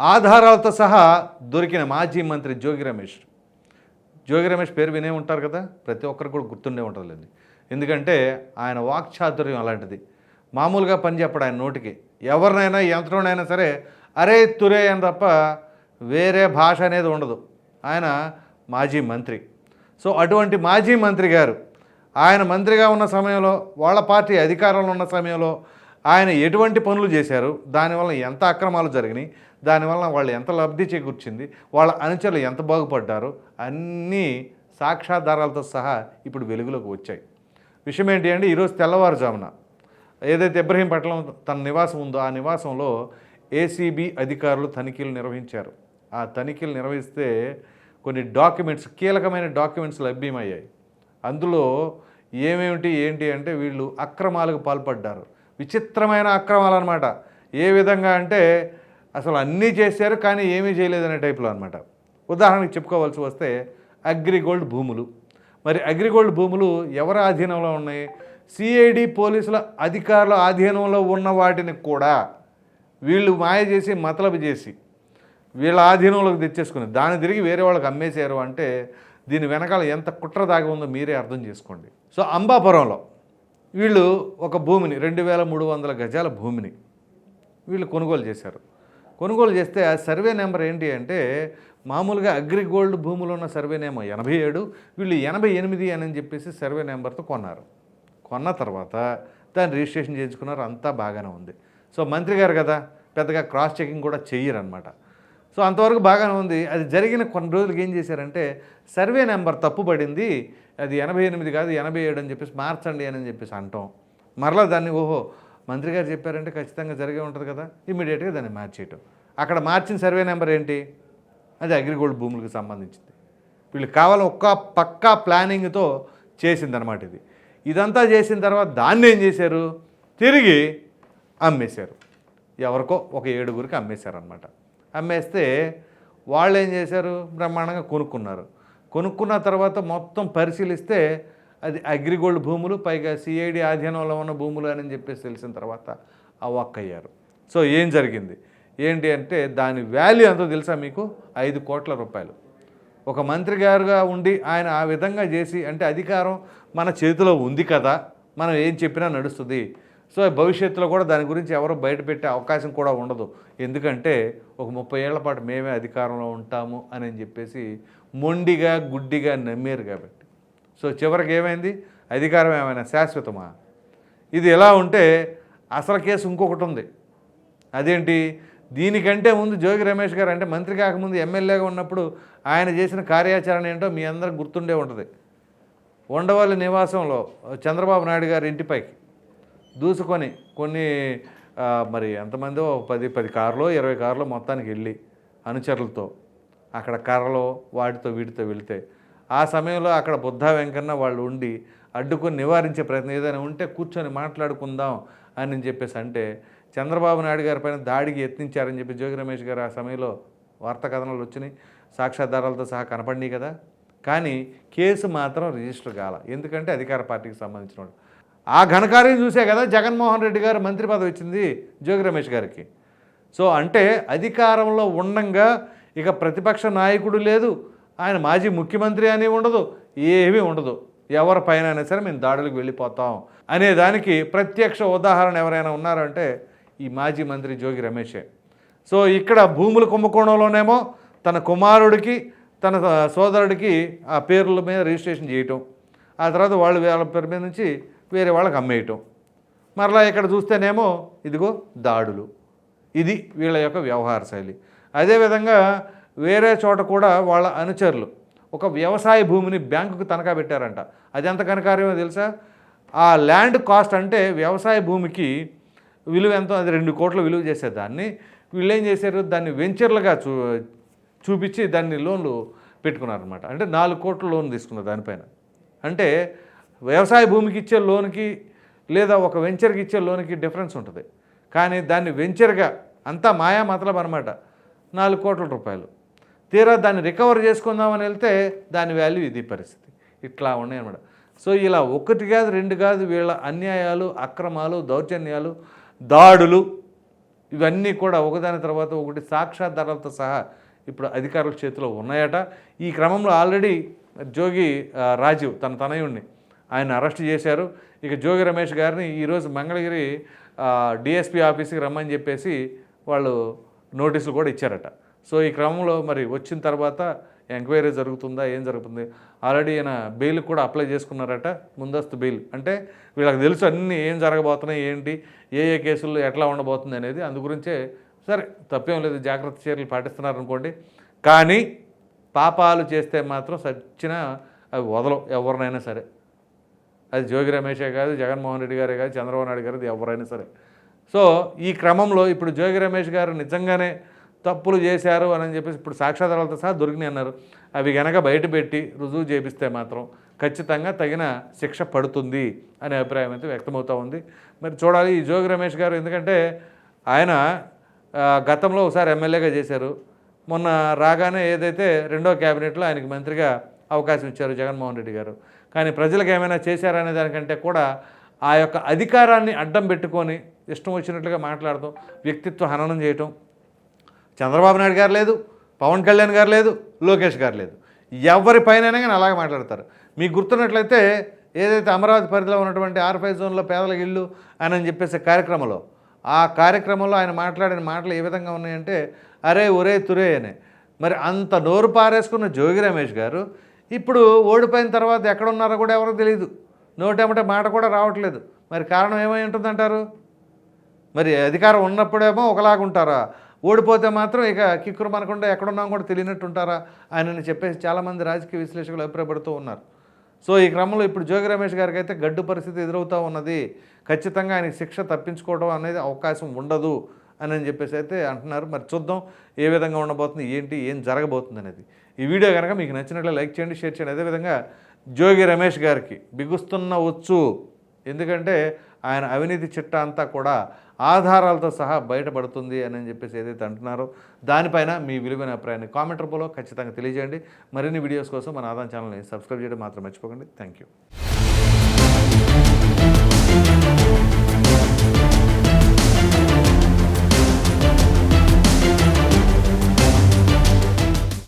ఆధారాలతో సహా దొరికిన మాజీ మంత్రి జోగి రమేష్. జోగి రమేష్ పేరు వినే ఉంటారు కదా? ప్రతి ఒక్కరికి కూడా గుర్తుండే ఉంటుందండి ఎందుకంటే ఆయన వాక్చాతుర్యం అలాంటిది. మామూలుగా పని చెప్పడు ఆయన నోటికి. ఎవరినైనా యంత్రంనైనా సరే అరే తురే అని తప్ప వేరే భాష అనేది ఉండదు. ఆయన మాజీ మంత్రి. సో అటువంటి మాజీ మంత్రి గారు ఆయన మంత్రిగా ఉన్న సమయంలో వాళ్ళ పార్టీ అధికారంలో ఉన్న సమయంలో ఆయన ఎటువంటి పనులు చేశారు? దానివల్ల ఎంత అక్రమాలు జరిగినాయి? దానివల్ల వాళ్ళు ఎంత లబ్ధి చేకూర్చింది వాళ్ళ అనుచరులు ఎంత బాగుపడ్డారు అన్నీ సాక్ష్యాధారాలతో సహా ఇప్పుడు వెలుగులోకి వచ్చాయి. విషయం ఏంటి అంటే ఈరోజు తెల్లవారుజామున ఏదైతే ఇబ్రహీంపట్నం తన నివాసం ఉందో ఆ నివాసంలో ఏసీబీ అధికారులు తనిఖీలు నిర్వహించారు. ఆ తనిఖీలు నిర్వహిస్తే కొన్ని డాక్యుమెంట్స్ కీలకమైన డాక్యుమెంట్స్ లభ్యమయ్యాయి. అందులో ఏమేమిటి ఏంటి అంటే వీళ్ళు అక్రమాలకు పాల్పడ్డారు. విచిత్రమైన అక్రమాలు అనమాట ఏ విధంగా అంటే అసలు అన్నీ చేశారు కానీ ఏమీ చేయలేదనే టైప్లో అనమాట ఉదాహరణకి చెప్పుకోవాల్సి వస్తే అగ్రిగోల్డ్ భూములు. మరి అగ్రిగోల్డ్ భూములు ఎవరి ఆధీనంలో ఉన్నాయి? సిఐడి పోలీసుల అధికారుల ఆధీనంలో ఉన్న వాటిని కూడా వీళ్ళు మాయ చేసి మతలబు చేసి వీళ్ళ ఆధీనంలోకి తెచ్చేసుకుని దాన్ని తిరిగి వేరే వాళ్ళకి అమ్మేశారు అంటే దీని వెనకాల ఎంత కుట్ర దాగి ఉందో మీరే అర్థం చేసుకోండి. సో అంబాపురంలో వీళ్ళు ఒక భూమిని రెండు వేల మూడు వందల గజాల భూమిని వీళ్ళు కొనుగోలు చేశారు. కొనుగోలు చేస్తే ఆ సర్వే నెంబర్ ఏంటి అంటే మామూలుగా అగ్రిగోల్డ్ భూములు ఉన్న సర్వే నేమో ఎనభై ఏడు వీళ్ళు ఎనభై ఎనిమిది అని చెప్పేసి సర్వే నెంబర్తో కొన్నారు. కొన్న తర్వాత దాన్ని రిజిస్ట్రేషన్ చేయించుకున్నారు అంతా బాగానే ఉంది. సో మంత్రి గారు కదా పెద్దగా క్రాస్ చెకింగ్ కూడా చెయ్యరనమాట సో అంతవరకు బాగానే ఉంది. అది జరిగిన కొన్ని రోజులకి ఏం చేశారంటే సర్వే నెంబర్ తప్పుపడింది అది ఎనభై ఎనిమిది కాదు ఎనభై ఏడు అని చెప్పేసి మార్చండి అని చెప్పేసి అంటాం. మరలా దాన్ని ఓహో మంత్రి గారు చెప్పారంటే ఖచ్చితంగా జరిగే ఉంటుంది కదా ఇమీడియట్గా దాన్ని మార్చేయటం. అక్కడ మార్చిన సర్వే నెంబర్ ఏంటి? అది అగ్రిగోల్డ్ భూములకు సంబంధించింది. వీళ్ళు కావాలని ఒక్క పక్కా ప్లానింగ్తో చేసిందనమాట ఇది. ఇదంతా చేసిన తర్వాత దాన్ని ఏం చేశారు? తిరిగి అమ్మేశారు. ఎవరికో ఒక ఏడుగురికి అమ్మేశారనమాట అమ్మేస్తే వాళ్ళు ఏం చేశారు? బ్రహ్మాండంగా కొనుక్కున్నారు. కొనుక్కున్న తర్వాత మొత్తం పరిశీలిస్తే అది అగ్రిగోల్డ్ భూములు పైగా సిఐడి ఆధీనంలో ఉన్న భూములు అని చెప్పేసి తెలిసిన తర్వాత అవ్వక్కయ్యారు సో ఏం జరిగింది? ఏంటి అంటే దాని వాల్యూ ఎంతో తెలుసా మీకు? ఐదు కోట్ల రూపాయలు. ఒక మంత్రి గారుగా ఉండి ఆయన ఆ విధంగా చేసి అంటే అధికారం మన చేతిలో ఉంది కదా మనం ఏం చెప్పినా నడుస్తుంది. సో భవిష్యత్తులో కూడా దాని గురించి ఎవరు బయటపెట్టే అవకాశం కూడా ఉండదు. ఎందుకంటే ఒక ముప్పై ఏళ్ళ పాటు మేమే అధికారంలో ఉంటాము అని చెప్పేసి మొండిగా గుడ్డిగా నమ్మారు కాబట్టి. సో చివరికి ఏమైంది? అధికారం ఏమైనా శాశ్వతమా? ఇది ఎలా ఉంటే అసలు కేసు ఇంకొకటి ఉంది. అదేంటి? దీనికంటే ముందు జోగి రమేష్ గారు అంటే మంత్రి కాకముందు ఎమ్మెల్యేగా ఉన్నప్పుడు ఆయన చేసిన కార్యాచరణ ఏంటో మీ అందరికి గుర్తుండే ఉంటుంది. ఉండవల్లి నివాసంలో చంద్రబాబు నాయుడు గారి ఇంటిపైకి దూసుకొని కొన్ని మరి ఎంతమందో పది పది కార్లో ఇరవై కార్లో మొత్తానికి వెళ్ళి అనుచరులతో అక్కడ కర్రలో వాటితో వీటితో వెళితే ఆ సమయంలో అక్కడ బుద్ధ వెంకన్న వాళ్ళు ఉండి అడ్డుకొని నివారించే ప్రయత్నం ఏదైనా ఉంటే కూర్చొని మాట్లాడుకుందాం అని చెప్పేసి అంటే చంద్రబాబు నాయుడు గారి పైన దాడికి యత్నించారని చెప్పి జోగి రమేష్ గారు ఆ సమయంలో వార్తా కథనాలు వచ్చినాయి. సాక్ష్యాధారాలతో సహా కనపడినాయి కదా. కానీ కేసు మాత్రం రిజిస్టర్ కాల. ఎందుకంటే అధికార పార్టీకి సంబంధించిన వాళ్ళు ఆ ఘనకార్యం చూసే కదా జగన్మోహన్ రెడ్డి గారు మంత్రి పదవి వచ్చింది జోగి రమేష్ గారికి. సో అంటే అధికారంలో ఉండంగా ఇక ప్రతిపక్ష నాయకుడు లేదు. ఆయన మాజీ ముఖ్యమంత్రి అని ఉండదు. ఏమీ ఉండదు. ఎవరి పైన అయినా సరే మేము దాడులకు వెళ్ళిపోతాం అనే దానికి ప్రత్యక్ష ఉదాహరణ ఎవరైనా ఉన్నారంటే ఈ మాజీ మంత్రి జోగి రమేషే. సో ఇక్కడ భూముల కుంభకోణంలోనేమో తన కుమారుడికి తన సోదరుడికి ఆ పేర్ల మీద రిజిస్ట్రేషన్ చేయటం ఆ తర్వాత వాళ్ళు వాళ్ళ పేరు మీద నుంచి వేరే వాళ్ళకి అమ్మేయటం. మరలా ఇక్కడ చూస్తేనేమో ఇదిగో దాడులు. ఇది వీళ్ళ యొక్క వ్యవహార శైలి. అదేవిధంగా వేరే చోట కూడా వాళ్ళ అనుచరులు ఒక వ్యవసాయ భూమిని బ్యాంకుకు తనఖా పెట్టారంట. అది ఎంత కనకార్యమో తెలుసా? ఆ ల్యాండ్ కాస్ట్ అంటే వ్యవసాయ భూమికి విలువ ఎంతో అది రెండు కోట్ల విలువ చేసే దాన్ని. వీళ్ళు ఏం చేశారు? దాన్ని వెంచర్లుగా చూ చూపించి దాన్ని లోన్లు పెట్టుకున్నారనమాట అంటే నాలుగు కోట్ల లోన్ తీసుకున్నారు దానిపైన. అంటే వ్యవసాయ భూమికి ఇచ్చే లోన్కి లేదా ఒక వెంచర్కి ఇచ్చే లోన్కి డిఫరెన్స్ ఉంటుంది. కానీ దాన్ని వెంచర్గా అంతా మాయా మతలబ్ అనమాట నాలుగు కోట్ల రూపాయలు. తీరా దాన్ని రికవర్ చేసుకుందామని వెళ్తే దాని వాల్యూ ఇది పరిస్థితి. ఇట్లా ఉన్నాయి అనమాట సో ఇలా ఒకటి కాదు రెండు కాదు వీళ్ళ అన్యాయాలు అక్రమాలు దౌర్జన్యాలు దాడులు ఇవన్నీ కూడా ఒకదాని తర్వాత ఒకటి సాక్ష్యాధారాలతో సహా ఇప్పుడు అధికారుల చేతిలో ఉన్నాయట. ఈ క్రమంలో ఆల్రెడీ జోగి రాజీవ్ తన తనయుణ్ణి ఆయన అరెస్ట్ చేశారు. ఇక జోగి రమేష్ గారిని ఈరోజు మంగళగిరి డిఎస్పీ ఆఫీస్కి రమ్మని చెప్పేసి వాళ్ళు నోటీసులు కూడా ఇచ్చారట. సో ఈ క్రమంలో మరి వచ్చిన తర్వాత ఎంక్వైరీ జరుగుతుందా ఏం జరుగుతుంది? ఆల్రెడీ ఈయన బెయిల్ కూడా అప్లై చేసుకున్నారట ముందస్తు బెయిల్. అంటే వీళ్ళకి తెలుసు అన్నీ ఏం జరగబోతున్నాయి ఏంటి ఏ ఏ కేసుల్లో ఎట్లా ఉండబోతుంది అనేది. అందు గురించే సరే తప్పేం లేదు జాగ్రత్త చర్యలు పాటిస్తున్నారు అనుకోండి కానీ పాపాలు చేస్తే మాత్రం సచ్చిన అవి వదలవు ఎవరినైనా సరే. అది జోగి రమేషే కాదు జగన్మోహన్ రెడ్డి గారే కాదు చంద్రబాబు నాయుడు గారు ఎవరైనా సరే. సో ఈ క్రమంలో ఇప్పుడు జోగి రమేష్ గారు నిజంగానే తప్పులు చేశారు అని చెప్పేసి ఇప్పుడు సాక్ష్యాధారాలతో సహా దొరికినాయి అన్నారు. అవి గనక బయటపెట్టి రుజువు చేపిస్తే మాత్రం ఖచ్చితంగా తగిన శిక్ష పడుతుంది అనే అభిప్రాయం అయితే వ్యక్తమవుతూ ఉంది. మరి చూడాలి ఈ జోగి రమేష్ గారు ఎందుకంటే ఆయన గతంలో ఒకసారి ఎమ్మెల్యేగా చేశారు. మొన్న రాగానే ఏదైతే రెండో క్యాబినెట్లో ఆయనకి మంత్రిగా అవకాశం ఇచ్చారు జగన్మోహన్ రెడ్డి గారు. కానీ ప్రజలకు ఏమైనా చేశారనే దానికంటే కూడా ఆ యొక్క అధికారాన్ని అడ్డం పెట్టుకొని ఇష్టం వచ్చినట్లుగా మాట్లాడటం వ్యక్తిత్వ హననం చేయటం చంద్రబాబు నాయుడు గారు లేదు పవన్ కళ్యాణ్ గారు లేదు లోకేష్ గారు లేదు. ఎవరిపైనైనా పైన కానీ అలాగే మాట్లాడతారు. మీకు గుర్తున్నట్లయితే ఏదైతే అమరావతి పరిధిలో ఉన్నటువంటి ఆర్ఫై జోన్లో పేదల ఇల్లు అని చెప్పేసి కార్యక్రమంలో ఆ కార్యక్రమంలో ఆయన మాట్లాడిన మాటలు ఏ విధంగా ఉన్నాయంటే అరే ఒరే తురే అని. మరి అంత నోరు పారేసుకున్న జోగి రమేష్ గారు ఇప్పుడు ఓడిపోయిన తర్వాత ఎక్కడున్నారో కూడా ఎవరో తెలియదు నోటేమంటే మాట కూడా రావట్లేదు. మరి కారణం ఏమై ఉంటుందంటారు? మరి అధికారం ఉన్నప్పుడేమో ఒకలాగా ఉంటారా ఓడిపోతే మాత్రం ఇక కిక్కురు మనకుండా ఎక్కడున్నాం కూడా తెలియనట్టు ఉంటారా ఆయనని చెప్పేసి చాలామంది రాజకీయ విశ్లేషకులు అభిప్రాయపడుతూ ఉన్నారు. సో ఈ క్రమంలో ఇప్పుడు జోగి రమేష్ గారికి అయితే గడ్డు పరిస్థితి ఎదురవుతూ ఉన్నది. ఖచ్చితంగా ఆయనకి శిక్ష తప్పించుకోవడం అనేది అవకాశం ఉండదు అని అని చెప్పేసి అయితే అంటున్నారు. మరి చూద్దాం ఏ విధంగా ఉండబోతుంది ఏంటి ఏం జరగబోతుంది అనేది. ఈ వీడియో కనుక మీకు నచ్చినట్లు లైక్ చేయండి షేర్ చేయండి. అదేవిధంగా జోగి రమేష్ గారికి బిగుస్తున్న వచ్చు ఎందుకంటే ఆయన అవినీతి చిట్ట అంతా కూడా ఆధారాలతో సహా బయటపడుతుంది అని చెప్పేసి ఏదైతే అంటున్నారో దానిపైన మీ విలువైన అభిప్రాయాన్ని కామెంట్ రూపంలో ఖచ్చితంగా తెలియజేయండి. మరిన్ని వీడియోస్ కోసం మన ఆదాయం ఛానల్ని సబ్స్క్రైబ్ చేయడం మాత్రం మర్చిపోకండి. Thank you